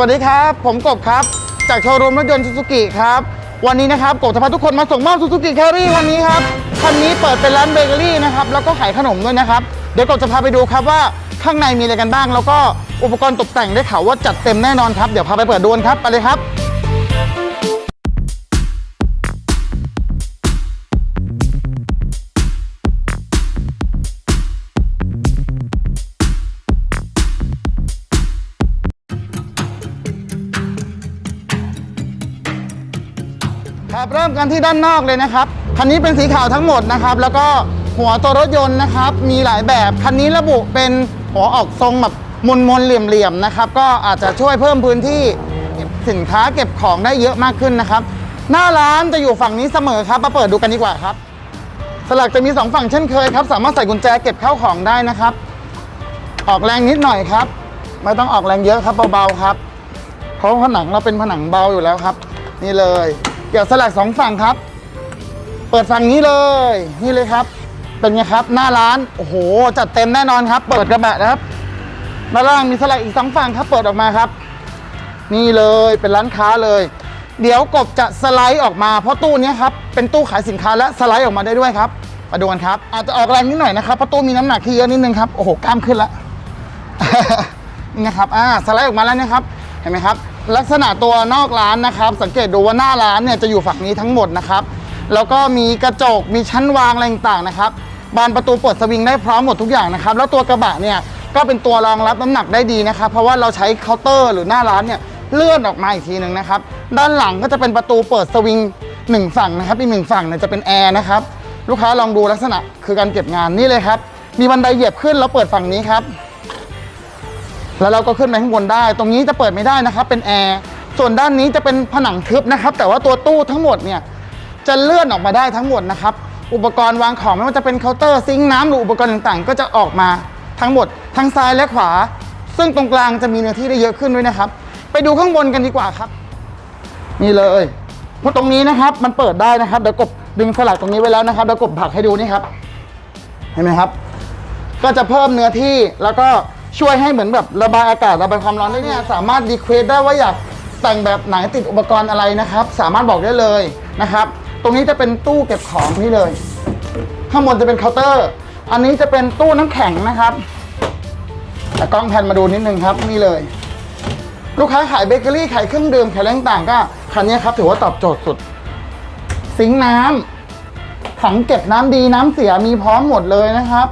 วัสดีครับ ผมกบครับ จากโชว์รูมรถยนต์ซูซูกิครับ วันนี้นะครับกบจะพาทุกคนมาส่งมอบซูซูกิแครี่คันนี้ครับคันนี้เปิดเป็นร้านเบเกอรี่นะครับแล้วก็ขายขนมด้วยนะครับ เดี๋ยวกบจะพาไปดูครับว่าข้างในมีอะไรกันบ้าง แล้วก็อุปกรณ์ตกแต่งได้ข่าวว่าจัดเต็มแน่นอนครับ เดี๋ยวพาไปเปิดดูนครับไปเลยครับ ครับเริ่มกันที่ด้านนอกเลยนะครับคันนี้เป็นสีขาวทั้งหมดนะครับ แล้วก็หัวตัวรถยนต์นะครับ มีหลายแบบคันนี้ระบุเป็นหัวออกทรงแบบมนมนๆเหลี่ยมๆนะครับ ก็อาจจะช่วยเพิ่มพื้นที่สินค้าเก็บของได้เยอะมากขึ้นนะครับ หน้าร้านจะอยู่ฝั่งนี้เสมอครับมาเปิดดูกันดีกว่าครับ สลักจะมีสองฝั่งเช่นเคยครับ สามารถใส่กุญแจเก็บเข้าของได้นะครับ ออกแรงนิดหน่อยครับ ไม่ต้องออกแรงเยอะครับเบาๆครับ เพราะผนังเราเป็นผนังเบาอยู่แล้วครับ นี่เลย เกี่ยวสลักสองฝั่งครับ เปิดฝั่งนี้เลย นี่เลยครับ เป็นไงครับ หน้าร้าน โอ้โห จัดเต็มแน่นอนครับ เปิดกระบะนะครับด้านล่างมีสลักอีกสองฝั่งครับ เปิดออกมาครับ นี่เลยเป็นร้านค้าเลย เดี๋ยวกบจะสไลด์ออกมา เพราะตู้นี้ครับ เป็นตู้ขายสินค้าและสไลด์ออกมาได้ด้วยครับ มาดูกันครับ อาจจะออกแรงนิดหน่อยนะครับ เพราะตู้มีน้ำหนักที่เยอะนิดนึงครับ โอ้โห กล้ามขึ้นแล้วนี่นะครับ อ่า สไลด์ออกมาแล้วนะครับ เห็นไหมครับ ลักษณะตัวนอกร้านนะครับ สังเกตดูว่าหน้าร้านเนี่ยจะอยู่ฝั่งนี้ทั้งหมดนะครับแล้วก็มีกระจกมีชั้นวางอะไรต่างๆนะครับบานประตูเปิดสวิงได้พร้อมหมดทุกอย่างนะครับ แล้วตัวกระบะเนี่ยก็เป็นตัวรองรับน้ำหนักได้ดีนะครับ เพราะว่าเราใช้เคาน์เตอร์หรือหน้าร้านเนี่ยเลื่อนออกมาอีกทีหนึ่งนะครับ ด้านหลังก็จะเป็นประตูเปิดสวิงหนึ่งฝั่งนะครับอีกหนึ่งฝั่งเนี่ยจะเป็นแอร์นะครับลูกค้าลองดูลักษณะคือการเก็บงานนี่เลยครับมีบันไดเหยียบขึ้นแล้วเปิดฝั่งนี้ครับ แล้วเราก็ขึ้นไปข้างบนได้ ตรงนี้จะเปิดไม่ได้นะครับ เป็นแอร์ส่วนด้านนี้จะเป็นผนังทึบนะครับ แต่ว่าตัวตู้ทั้งหมดเนี่ยจะเลื่อนออกมาได้ทั้งหมดนะครับ อุปกรณ์วางของไม่ว่าจะเป็นเคาน์เตอร์ซิงค์น้ำหรืออุปกรณ์ต่างๆ ก็จะออกมาทั้งหมดทั้งซ้ายและขวา ซึ่งตรงกลางจะมีเนื้อที่ได้เยอะขึ้นด้วยนะครับ ไปดูข้างบนกันดีกว่าครับ นี่เลยเพราะตรงนี้นะครับมันเปิดได้นะครับเดี๋ยวกบดึงสลักตรงนี้ไว้แล้วนะครับเดี๋ยวกบผลักให้ดูนี่ครับ เห็นไหมครับ ก็จะเพิ่มเนื้อที่แล้วก็ ช่วยให้เหมือนแบบระบายอากาศระบายความร้อนได้เนี่ยสามารถดีเควสได้ว่าอยากแต่งแบบไหนติดอุปกรณ์อะไรนะครับ สามารถบอกได้เลยนะครับ ตรงนี้จะเป็นตู้เก็บของนี่เลย ข้างบนจะเป็นเคาน์เตอร์ อันนี้จะเป็นตู้น้ำแข็งนะครับแต่กล้องแพนมาดูนิดนึงครับนี่เลย ลูกค้าขายเบเกอรี่ขายเครื่องดื่มขายอะไรต่างๆก็คันนี้ครับถือว่าตอบโจทย์สุดซิงน้ำถังเก็บน้ำดีน้ำเสียมีพร้อมหมดเลยนะครับ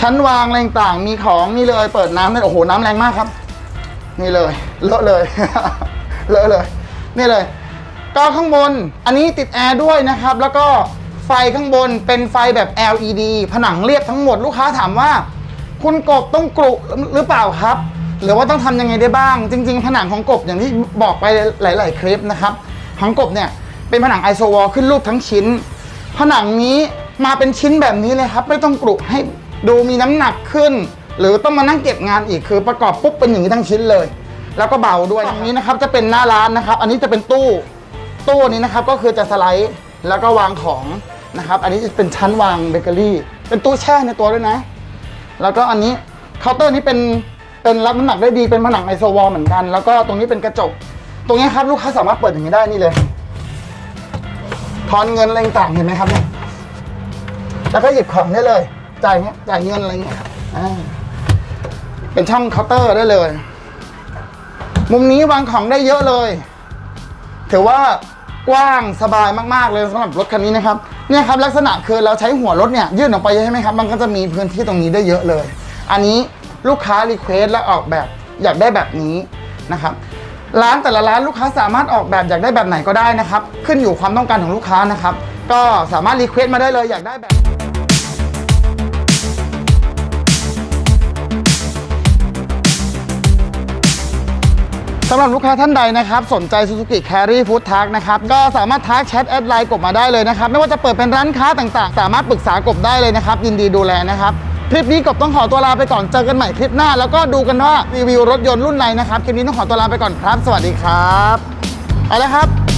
ชั้นวางอะไรต่างมีของนี่เลย เปิดน้ำได้โอ้โหน้ำแรงมากครับ นี่เลยเลอะเลย เลอะเลย นี่เลย ก็ข้างบนอันนี้ติดแอร์ด้วยนะครับ แล้วก็ไฟข้างบนเป็นไฟแบบ LED ผนังเรียบทั้งหมดลูกค้าถามว่า คุณกบต้องกรุหรือเปล่าครับ หรือว่าต้องทำยังไงได้บ้าง จริง ๆ ผนังของกบอย่างที่บอกไปหลาย ๆ คลิปนะครับของกบเนี่ยเป็นผนังไอโซวอลขึ้นรูปทั้งชิ้น ผนังนี้มาเป็นชิ้นแบบนี้เลยครับ ไม่ต้องกรุให้ ดูมีน้ำหนักขึ้น หรือต้องมานั่งเก็บงานอีกคือประกอบปุ๊บเป็นอย่างนี้ทั้งชิ้นเลย แล้วก็เบาด้วยตรงนี้นะครับจะเป็นหน้าร้านนะครับ อันนี้จะเป็นตู้ ตู้นี้นะครับก็คือจะสไลด์แล้วก็วางของนะครับ อันนี้จะเป็นชั้นวางเบเกอรี่ เป็นตู้แช่ในตัวด้วยนะ แล้วก็อันนี้เคาน์เตอร์นี้เป็นเป็นรับน้ำหนักได้ดีเป็นผนังไอโซวอลเหมือนกัน แล้วก็ตรงนี้เป็นกระจก ตรงนี้ครับลูกค้าสามารถเปิดอย่างนี้ได้นี่เลยทอนเงินอะไรต่างเห็นไหมครับเนี่ยแล้วก็หยิบของได้เลย จ่ายเงี้ยจ่ายเงินอะไรเงี้ยครับเป็นช่องเคาน์เตอร์ได้เลย มุมนี้วางของได้เยอะเลย ถือว่ากว้างสบายมากๆเลยสำหรับรถคันนี้นะครับเนี่ยครับลักษณะคือเราใช้หัวรถเนี่ยยื่นออกไปใช่ไหมครับ มันก็จะมีพื้นที่ตรงนี้ได้เยอะเลย อันนี้ลูกค้ารีเควสและออกแบบอยากได้แบบนี้นะครับร้านแต่ละร้านลูกค้าสามารถออกแบบอยากได้แบบไหนก็ได้นะครับ ขึ้นอยู่ความต้องการของลูกค้านะครับ ก็สามารถรีเควสมาได้เลยอยากได้แบบ สำหรับลูกค้าท่านใดนะครับ สนใจ Suzuki Carry Food Truck นะครับ ก็สามารถทักแชทแอดไลน์กบมาได้เลยนะครับ ไม่ว่าจะเปิดเป็นร้านค้าต่างๆ สามารถปรึกษากบได้เลยนะครับ ยินดีดูแลนะครับ คลิปนี้กบต้องขอตัวลาไปก่อน เจอกันใหม่คลิปหน้า แล้วก็ดูกันว่ารีวิวรถยนต์รุ่นไหนนะครับ คลิปนี้ต้องขอตัวลาไปก่อนครับ สวัสดีครับ เอาละครับ